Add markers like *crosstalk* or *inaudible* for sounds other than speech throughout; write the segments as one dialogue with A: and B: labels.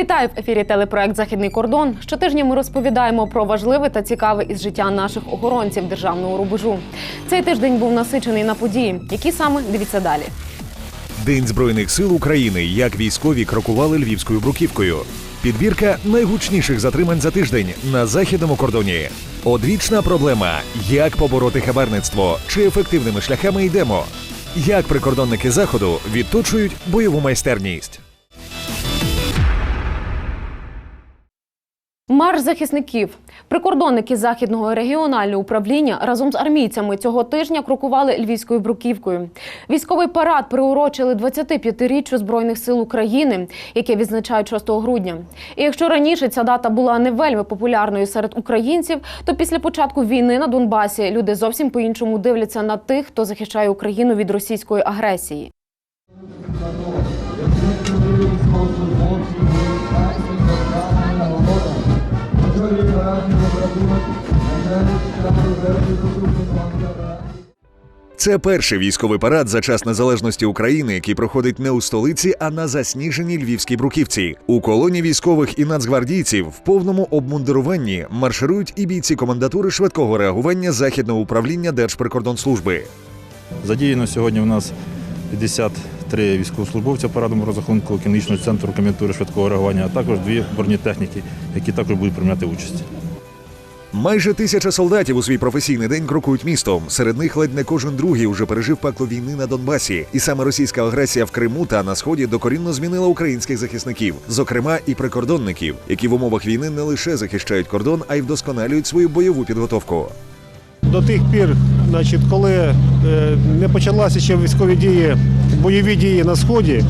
A: Вітаю в ефірі телепроект Західний кордон. Щотижня ми розповідаємо про важливе та цікаве із життя наших охоронців державного рубежу. Цей тиждень був насичений на події. Які саме дивіться далі.
B: День Збройних сил України. Як військові крокували львівською бруківкою. Підбірка найгучніших затримань за тиждень на західному кордоні. Одвічна проблема: як побороти хабарництво, чи ефективними шляхами йдемо? Як прикордонники заходу відточують бойову майстерність?
A: Марш захисників. Прикордонники західного регіонального управління разом з армійцями цього тижня крокували львівською бруківкою. Військовий парад приурочили 25-річчю збройних сил України, яке відзначають 6 грудня. І якщо раніше ця дата була не вельми популярною серед українців, то після початку війни на Донбасі люди зовсім по-іншому дивляться на тих, хто захищає Україну від російської агресії.
B: Це перший військовий парад за час незалежності України, який проходить не у столиці, а на засніженій львівській бруківці. У колоні військових і нацгвардійців в повному обмундируванні марширують і бійці комендатури швидкого реагування західного управління Держприкордонслужби.
C: Задіяно сьогодні у нас 53 військовослужбовця парадному розрахунку кінічного центру комендатури швидкого реагування, а також дві бронетехніки, які також будуть приймати участь.
B: Майже тисяча солдатів у свій професійний день крокують містом. Серед них ледь не кожен другий уже пережив пекло війни на Донбасі. І саме російська агресія в Криму та на сході докорінно змінила українських захисників, зокрема і прикордонників, які в умовах війни не лише захищають кордон, а й вдосконалюють свою бойову підготовку.
D: До тих пір, значить, коли е, не почалися ще військові дії, бойові дії на сході,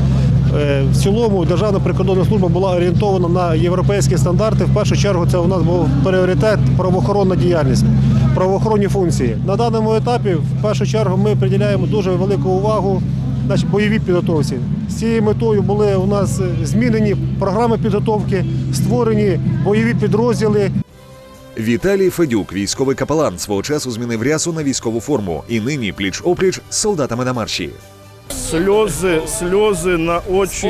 D: в цілому Державна прикордонна служба була орієнтована на європейські стандарти. В першу чергу це у нас був пріоритет правоохоронна діяльність, правоохоронні функції. На даному етапі, в першу чергу, ми приділяємо дуже велику увагу значить, бойовій підготовці. З цією метою були у нас е, змінені програми підготовки, створені бойові підрозділи,
B: Віталій Федюк, військовий капелан, свого часу змінив рясу на військову форму і нині пліч опліч з солдатами на марші.
E: Сльози, сльози на очі.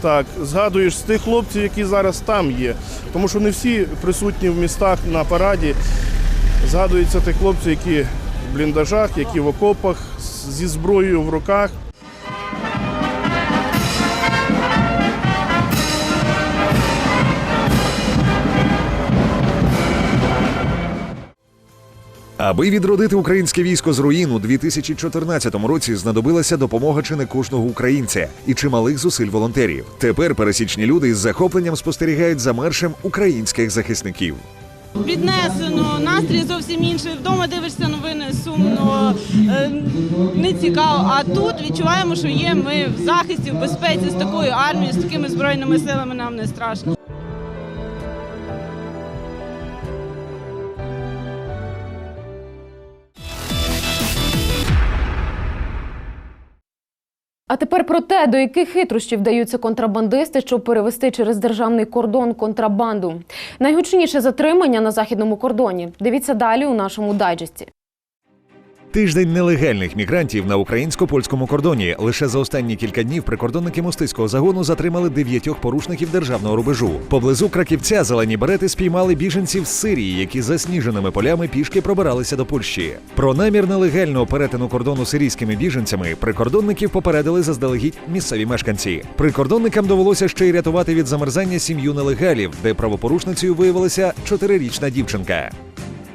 E: Так, згадуєш з тих хлопців, які зараз там є. Тому що не всі присутні в містах на параді. Згадуються тих хлопців, які в бліндажах, які в окопах, зі зброєю в руках.
B: Аби відродити українське військо з руїн у 2014 році знадобилася допомога чи не кожного українця і чималих зусиль волонтерів. Тепер пересічні люди із захопленням спостерігають за маршем українських захисників.
F: Піднесено, настрій зовсім інший. Вдома дивишся новини сумно, е, не цікаво. А тут відчуваємо, що є ми в захисті, в безпеці з такою армією, з такими збройними силами нам не страшно.
A: А тепер про те, до яких хитрощів вдаються контрабандисти, щоб перевести через державний кордон контрабанду. Найгучніше затримання на західному кордоні. Дивіться далі у нашому дайджесті.
B: Тиждень нелегальних мігрантів на українсько-польському кордоні. Лише за останні кілька днів прикордонники мостиського загону затримали дев'ятьох порушників державного рубежу. Поблизу краківця зелені берети спіймали біженців з Сирії, які засніженими полями пішки пробиралися до Польщі. Про намір нелегального перетину кордону сирійськими біженцями прикордонників попередили заздалегідь місцеві мешканці. Прикордонникам довелося ще й рятувати від замерзання сім'ю нелегалів, де правопорушницею виявилася чотирирічна дівчинка.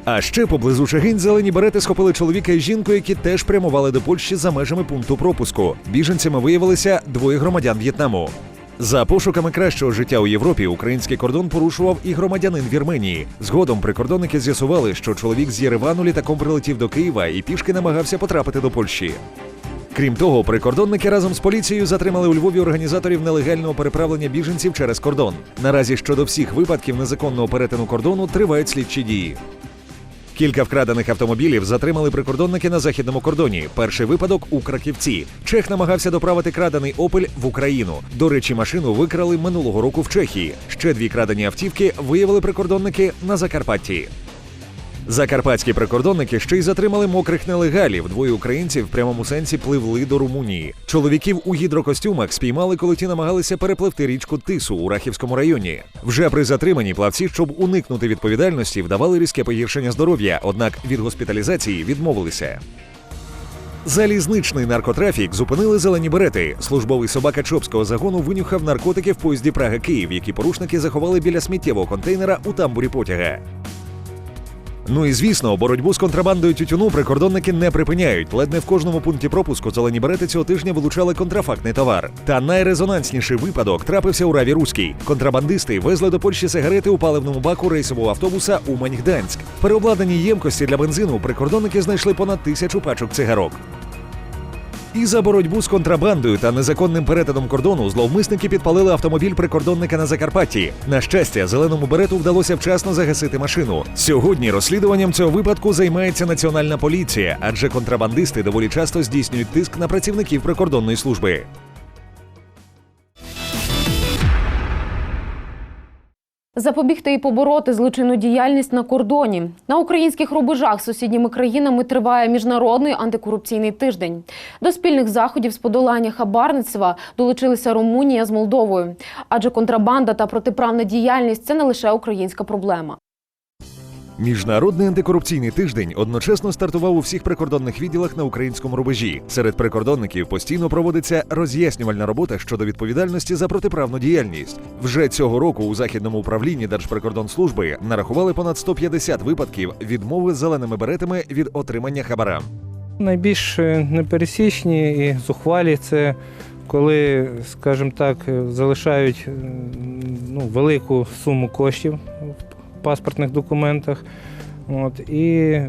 B: А ще поблизу Чигинь зелені берети схопили чоловіка і жінку, які теж прямували до Польщі за межами пункту пропуску. Біженцями виявилися двоє громадян В'єтнаму. За пошуками кращого життя у Європі український кордон порушував і громадянин Вірменії. Згодом прикордонники з'ясували, що чоловік з Єревану літаком прилетів до Києва і пішки намагався потрапити до Польщі. Крім того, прикордонники разом з поліцією затримали у Львові організаторів нелегального переправлення біженців через кордон. Наразі щодо всіх випадків незаконного перетину кордону тривають слідчі дії. Кілька вкрадених автомобілів затримали прикордонники на західному кордоні. Перший випадок у Краківці. Чех намагався доправити крадений Опель в Україну. До речі, машину викрали минулого року в Чехії. Ще дві крадені автівки виявили прикордонники на Закарпатті. Закарпатські прикордонники ще й затримали мокрих нелегалів. Двоє українців в прямому сенсі пливли до Румунії. Чоловіків у гідрокостюмах спіймали, коли ті намагалися перепливти річку Тису у Рахівському районі. Вже при затриманні плавці, щоб уникнути відповідальності, вдавали різке погіршення здоров'я, однак від госпіталізації відмовилися. Залізничний наркотрафік зупинили зелені берети. Службовий собака Чопського загону винюхав наркотики в поїзді Прага Київ, які порушники заховали біля сміттєвого контейнера у тамбурі потяга. Ну і звісно, боротьбу з контрабандою тютюну прикордонники не припиняють. Ледь не в кожному пункті пропуску зелені берети цього тижня вилучали контрафактний товар. Та найрезонансніший випадок трапився у Раві Руській. Контрабандисти везли до Польщі сигарети у паливному баку рейсового автобуса Умань Гданськ. Переобладнані ємкості для бензину прикордонники знайшли понад тисячу пачок цигарок. І за боротьбу з контрабандою та незаконним перетином кордону зловмисники підпалили автомобіль прикордонника на Закарпатті. На щастя, зеленому берету вдалося вчасно загасити машину. Сьогодні розслідуванням цього випадку займається національна поліція, адже контрабандисти доволі часто здійснюють тиск на працівників прикордонної служби.
A: Запобігти і побороти злочинну діяльність на кордоні на українських рубежах з сусідніми країнами триває міжнародний антикорупційний тиждень. До спільних заходів з подолання хабарництва долучилися Румунія з Молдовою, адже контрабанда та протиправна діяльність це не лише українська проблема.
B: Міжнародний антикорупційний тиждень одночасно стартував у всіх прикордонних відділах на українському рубежі. Серед прикордонників постійно проводиться роз'яснювальна робота щодо відповідальності за протиправну діяльність. Вже цього року у західному управлінні Держприкордонслужби нарахували понад 150 випадків відмови зеленими беретами від отримання хабара.
G: Найбільш е, непересічні і зухвалі це коли, скажімо так, залишають ну, велику суму коштів паспортних документах. От, і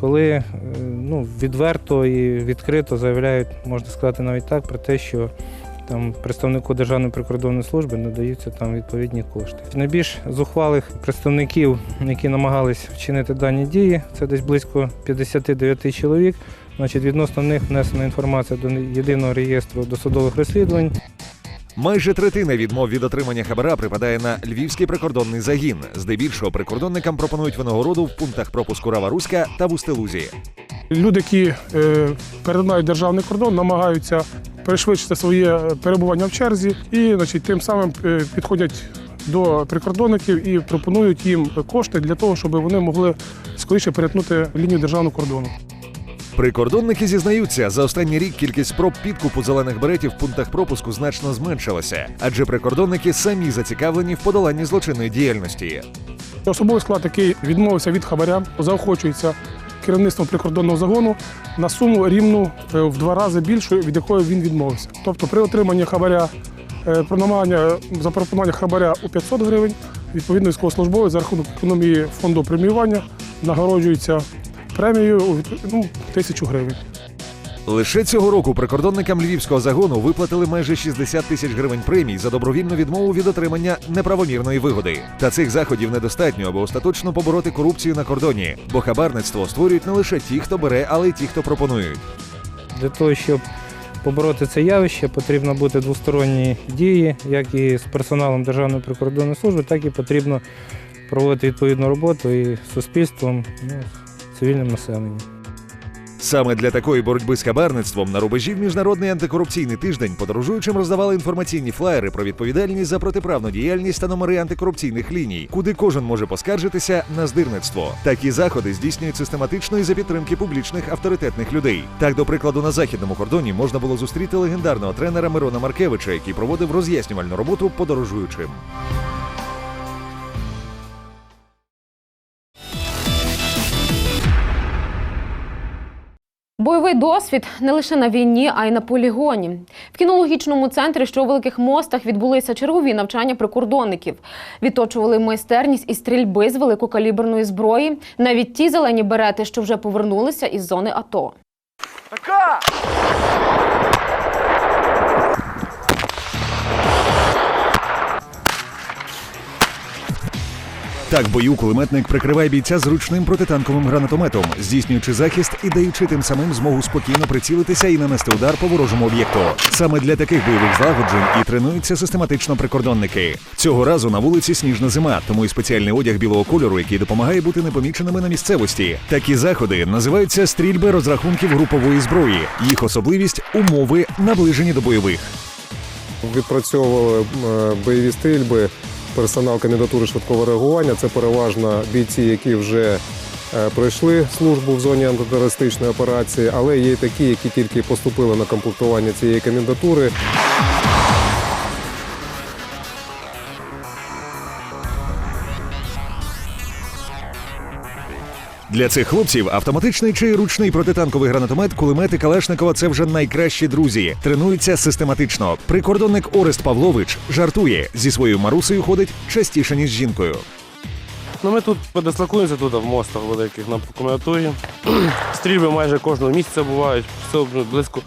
G: коли е, ну, відверто і відкрито заявляють, можна сказати навіть так, про те, що там представнику Державної прикордонної служби надаються там відповідні кошти. Найбільш зухвалих представників, які намагались вчинити дані дії, це десь близько 59 чоловік. Значить, відносно них внесена інформація до єдиного реєстру досудових розслідувань.
B: Майже третина відмов від отримання хабара припадає на львівський прикордонний загін. Здебільшого прикордонникам пропонують винагороду в пунктах пропуску Рава Руська та в Устилузі.
H: Люди, які е, перетинають державний кордон, намагаються перешвидшити своє перебування в черзі і значить, тим самим е, підходять до прикордонників і пропонують їм кошти для того, щоб вони могли скоріше перетнути лінію державного кордону.
B: Прикордонники зізнаються, за останній рік кількість спроб підкупу зелених беретів в пунктах пропуску значно зменшилася, адже прикордонники самі зацікавлені в подоланні злочинної діяльності.
H: Особовий склад, який відмовився від хабаря, заохочується керівництвом прикордонного загону на суму рівну е, в два рази більшу, від якої він відмовився. Тобто при отриманні хабаря, е, запропонування хабаря у 500 гривень, відповідно військовослужбовець за рахунок економії фонду преміювання нагороджується відп- ну, тисячу гривень.
B: Лише цього року прикордонникам львівського загону виплатили майже 60 тисяч гривень премій за добровільну відмову від отримання неправомірної вигоди. Та цих заходів недостатньо, аби остаточно побороти корупцію на кордоні, бо хабарництво створюють не лише ті, хто бере, але й ті, хто пропонують.
G: Для того, щоб побороти це явище, потрібно бути двосторонні дії, як і з персоналом Державної прикордонної служби, так і потрібно проводити відповідну роботу і з суспільством, ну, з цивільним населенням.
B: Саме для такої боротьби з хабарництвом на рубежі в міжнародний антикорупційний тиждень подорожуючим роздавали інформаційні флаєри про відповідальність за протиправну діяльність та номери антикорупційних ліній, куди кожен може поскаржитися на здирництво. Такі заходи здійснюють систематично і за підтримки публічних авторитетних людей. Так, до прикладу, на західному кордоні можна було зустріти легендарного тренера Мирона Маркевича, який проводив роз'яснювальну роботу подорожуючим.
A: Бойовий досвід не лише на війні, а й на полігоні. В кінологічному центрі, що у великих мостах, відбулися чергові навчання прикордонників. Відточували майстерність і стрільби з великокаліберної зброї. Навіть ті зелені берети, що вже повернулися із зони АТО.
B: Так, бою кулеметник прикриває бійця зручним протитанковим гранатометом, здійснюючи захист і даючи тим самим змогу спокійно прицілитися і нанести удар по ворожому об'єкту. Саме для таких бойових злагоджень і тренуються систематично прикордонники. Цього разу на вулиці сніжна зима, тому і спеціальний одяг білого кольору, який допомагає бути непоміченими на місцевості. Такі заходи називаються стрільби розрахунків групової зброї. Їх особливість умови наближені до бойових.
I: Відпрацьовували е, бойові стрільби, персонал кандидатури швидкого реагування. Це переважно бійці, які вже е, пройшли службу в зоні антитерористичної операції, але є такі, які тільки поступили на комплектування цієї кандидатури.
B: Для цих хлопців автоматичний чи ручний протитанковий гранатомет, кулемети Калашникова це вже найкращі друзі. Тренуються систематично. Прикордонник Орест Павлович жартує зі своєю Марусею ходить частіше ніж з жінкою.
J: Ну, ми тут подислокуємося тут в мостах великих на комендатурі. *clears throat* Стрільби майже кожного місяця бувають, все близько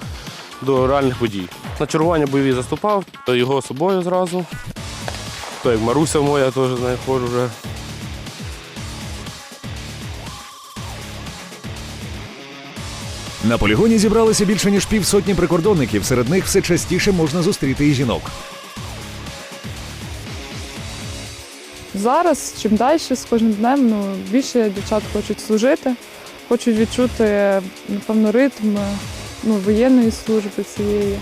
J: до реальних подій. На чергування бойові заступав, то його собою зразу. То як Маруся моя, теж з вже.
B: На полігоні зібралися більше ніж півсотні прикордонників. Серед них все частіше можна зустріти і жінок.
K: Зараз, чим далі, з кожним днем, ну, більше дівчат хочуть служити, хочуть відчути, напевно, ритм ну, воєнної служби цієї.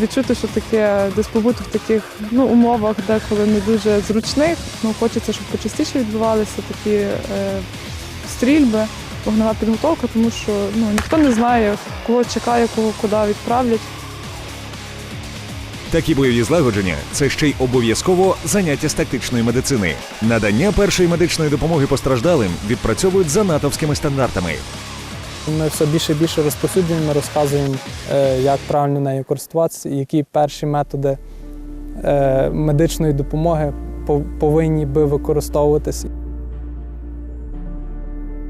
K: Відчути, що таке десь побути в таких ну, умовах, деколи не дуже зручних. Ну, хочеться, щоб почастіше відбувалися такі е, стрільби, вогнева підготовка, тому що ну, ніхто не знає, кого чекає, кого куди відправлять.
B: Такі бойові злагодження це ще й обов'язково заняття з тактичної медицини. Надання першої медичної допомоги постраждалим відпрацьовують за натовськими стандартами.
L: Ми все більше і більше розповсюджуємо, ми розказуємо, е, як правильно нею користуватися, і які перші методи е, медичної допомоги пов- повинні би використовуватися.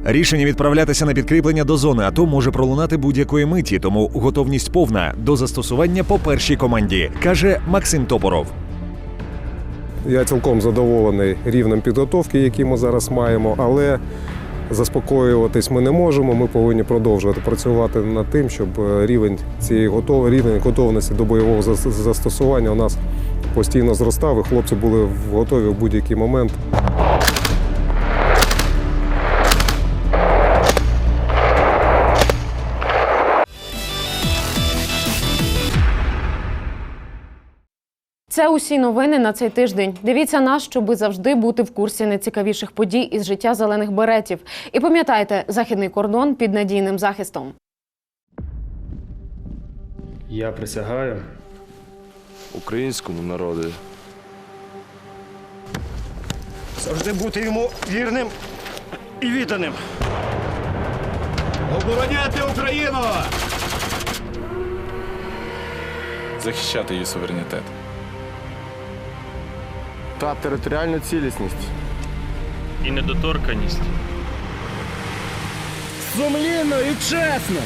B: Рішення відправлятися на підкріплення до зони АТО може пролунати будь-якої миті, тому готовність повна до застосування по першій команді, каже Максим Топоров.
I: Я цілком задоволений рівнем підготовки, який ми зараз маємо, але заспокоюватись ми не можемо. Ми повинні продовжувати працювати над тим, щоб е, рівень цієї готов... рівень готовності до бойового зас- застосування у нас постійно зростав, і хлопці були готові в будь-який момент.
A: Це усі новини на цей тиждень. Дивіться нас, щоби завжди бути в курсі найцікавіших подій із життя зелених беретів. І пам'ятайте, західний кордон під надійним захистом.
M: Я присягаю
J: Українському народу.
M: завжди бути йому вірним і відданим. Обороняти Україну!
J: Захищати її суверенітет. Та територіальну цілісність.
M: І недоторканість. Сумлінно і чесно!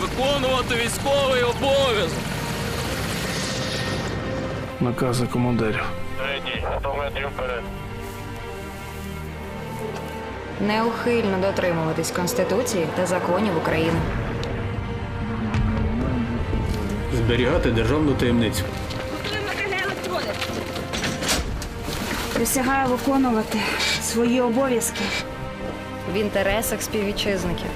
M: Виконувати військовий обов'язок. Накази командирів.
N: Неухильно дотримуватись Конституції та законів України.
M: Зберігати державну таємницю.
N: Присягаю виконувати свої обов'язки в інтересах співвітчизників.